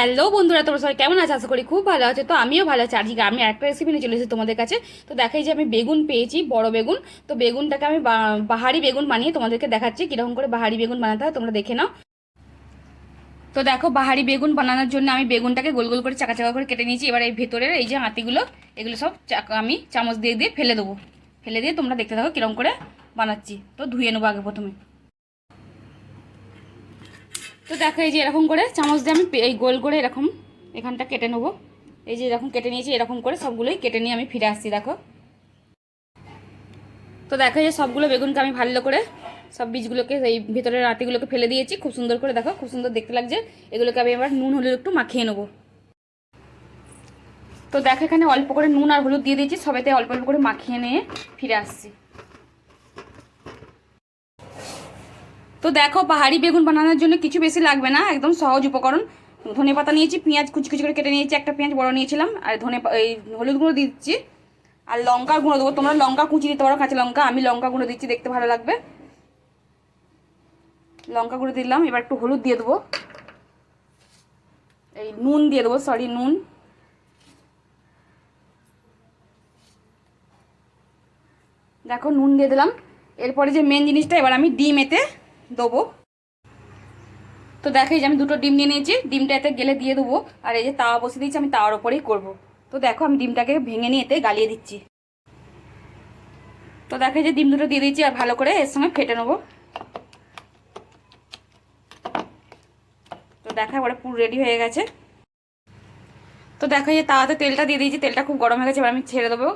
Hello বন্ধুরা, তোমরা সবাই কেমন আছে? আশা করি খুব ভালো আছে। তো আমিও ভালো আছি। আজকে আমি একটা রেসিপি নিয়ে চলে এসেছি তোমাদের কাছে। তো দেখাই যে আমি বেগুন পেয়েছি, বড় বেগুন। তো বেগুনটাকে আমি বাহারি বেগুন বানিয়ে তোমাদেরকে দেখাচ্ছি, কীরকম করে বাহারি বেগুন বানাতে হয়, তোমরা দেখে নাও। তো দেখো, বাহারি বেগুন বানানোর জন্য আমি বেগুনটাকে গোল গোল করে চাকা চাকা করে কেটে নিয়েছি। এবার এই ভেতরের এই যে আঁতিগুলো এগুলো সব আমি চামচ দিয়ে দিয়ে ফেলে দেবো। ফেলে দিয়ে তোমরা দেখতে থাকো কীরকম করে বানাচ্ছি। তো ধুয়ে নেব আগে প্রথমে। তো দেখো এই যে এরকম করে চামচ দিয়ে আমি এই গোল করে এরকম এখানটা কেটে নেব। এই যে এরকম কেটে নিয়েছি, এরকম করে সবগুলোই কেটে নিয়ে আমি ফিরে আসছি, দেখো। তো দেখো যে সবগুলো বেগুনকে আমি ভালো করে সব বীজগুলোকে, এই ভিতরের আটিগুলোকে ফেলে দিয়েছি, খুব সুন্দর করে দেখো, খুব সুন্দর দেখতে লাগছে। এগুলোকে আমি এবার নুন, হলুদ একটু মাখিয়ে নেব। তো দেখো এখানে অল্প করে নুন আর হলুদ দিয়ে দিয়েছি সবাইতে অল্প অল্প করে মাখিয়ে নিয়ে ফিরে আসছি। তো দেখো, পাহাড়ি বেগুন বানানোর জন্য কিছু বেশি লাগবে না, একদম সহজ উপকরণ। ধনে পাতা নিয়েছি, পেঁয়াজ কুচি কুচি করে কেটে নিয়েছি, একটা পেঁয়াজ বড় নিয়েছিলাম, আর ধনে এই হলুদ গুঁড়ো দিচ্ছি, আর লঙ্কা গুঁড়ো দেবো। তোমরা লঙ্কা কুচি দিতে পারো, কাঁচা লঙ্কা। আমি লঙ্কা গুঁড়ো দিচ্ছি, দেখতে ভালো লাগবে। লঙ্কা গুঁড়ো দিলাম, এবার একটু হলুদ দিয়ে দেবো। এই নুন দিয়ে দেবো সরি নুন। দেখো, নুন দিয়ে দিলাম। এরপরে যে মেন জিনিসটা, এবার আমি ডিম এতে দেবো। তো দেখো, এই যে আমি দুটো ডিম নিয়ে নিয়েছি। ডিমটা এতে গেলে দিয়ে দেবো। আর এই যে তাওয়া বসিয়ে দিয়েছি, আমি তাওয়ার ওপরেই করব। তো দেখো, আমি ডিমটাকে ভেঙে নিয়ে এতে গালিয়ে দিচ্ছি। তো দেখো যে ডিম দুটো দিয়ে দিয়েছি, আর ভালো করে এর সঙ্গে ফেটে নেব। তো দেখা, এবারে পুরো রেডি হয়ে গেছে। তো দেখো যে তাওয়াতে তেলটা দিয়ে দিয়েছি, তেলটা খুব গরম হয়ে গেছে, এবার আমি ছেড়ে দেবো।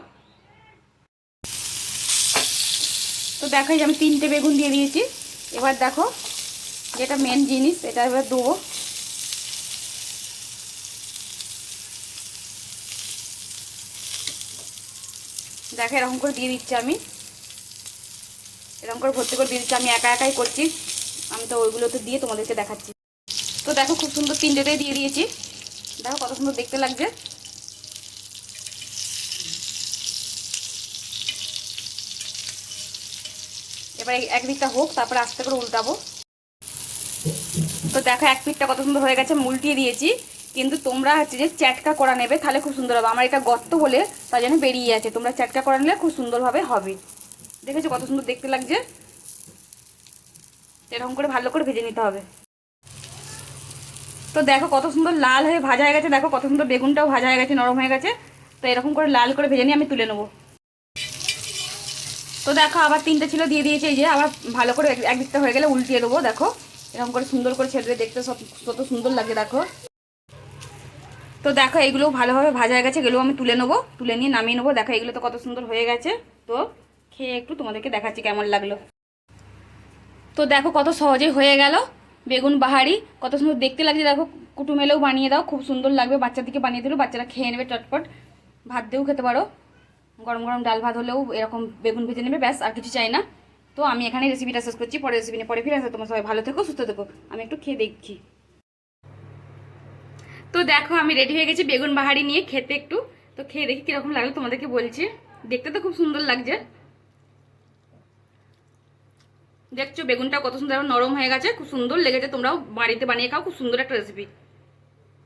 তো দেখো যে আমি তিনটে বেগুন দিয়ে দিয়েছি। এবার দেখো যেটা মেন জিনিস, এটা এবার দেবো। দেখো এরকম করে দিয়ে দিচ্ছি আমি। এরকম করে ভর্তি করে দিয়ে দিচ্ছি। আমি একা একাই করছি। আমি তো ওইগুলো তো দিয়ে তোমাদেরকে দেখাচ্ছি। তো দেখো খুব সুন্দর তিনটেতেই দিয়ে দিয়েছি। দেখো কত সুন্দর দেখতে লাগছে। এবার এক হোক, তারপরে আস্তে করে উল্টাবো। তো দেখো এক পিঠটা কত সুন্দর হয়ে গেছে আমি উল্টিয়ে দিয়েছি। কিন্তু তোমরা হচ্ছে যে চ্যাটকা করা নেবে, তাহলে খুব সুন্দর হবে। আমার এটা গর্ত বলে তার জন্য বেরিয়ে আছে। তোমরা চ্যাটকা করা নিলে খুব সুন্দরভাবে হবে। দেখেছ কত সুন্দর দেখতে লাগছে? এরকম করে ভালো করে ভেজে নিতে হবে। তো দেখো কত সুন্দর লাল হয়ে ভাজা হয়ে গেছে। দেখো কত সুন্দর বেগুনটাও ভাজা হয়ে গেছে, নরম হয়ে গেছে। তো এরকম করে লাল করে ভেজে নিয়ে আমি তুলে নেব। তো দেখো, আবার তিনটে ছিল, দিয়ে দিয়েছে এই যে, আবার ভালো করে এক- একদিকটা হয়ে গেলে উল্টিয়ে দেবো, দেখো। এরকম করে সুন্দর করে ছেড়ে দেখতে সব, কত সুন্দর লাগে, দেখো। তো দেখো এগুলো ভালোভাবে ভাজা হয়ে গেছে এগুলো আমি তুলে নেব, তুলে নিয়ে নামিয়ে নেব। দেখো, এগুলো তো কত সুন্দর হয়ে গেছে। তো খেয়ে একটু তোমাদেরকে দেখাচ্ছি কেমন লাগল। তো দেখো, কত সহজেই হয়ে গেল, বেগুন বাহারি। কত সুন্দর দেখতে লাগছে, দেখো কুটুম এলেও বানিয়ে দাও, খুব সুন্দর লাগবে বাচ্চাদেরকে বানিয়ে দিলেও বাচ্চারা খেয়ে নেবে চটপট। ভাত দিয়েও খেতে পারো। গরম গরম ডাল ভাত হলেও এরকম বেগুন ভেজে নেবে, ব্যাস, আর কিছু চাই না। তো আমি এখানে রেসিপিটা শেষ করছি পরে রেসিপি নিয়ে পরে ফিরে আসো তোমার সবাই ভালো থেকো, সুস্থ থেকো। আমি একটু খেয়ে দেখছি। তো দেখো, আমি রেডি হয়ে গেছি বেগুন বাহারি নিয়ে খেতে একটু। তো খেয়ে দেখি কীরকম লাগল, তোমাদেরকে বলছি। দেখতে তো খুব সুন্দর লাগছে। দেখছ বেগুনটা কত সুন্দর, নরম হয়ে গেছে, খুব সুন্দর লেগেছে। তোমরাও বাড়িতে বানিয়ে খাও, খুব সুন্দর একটা রেসিপি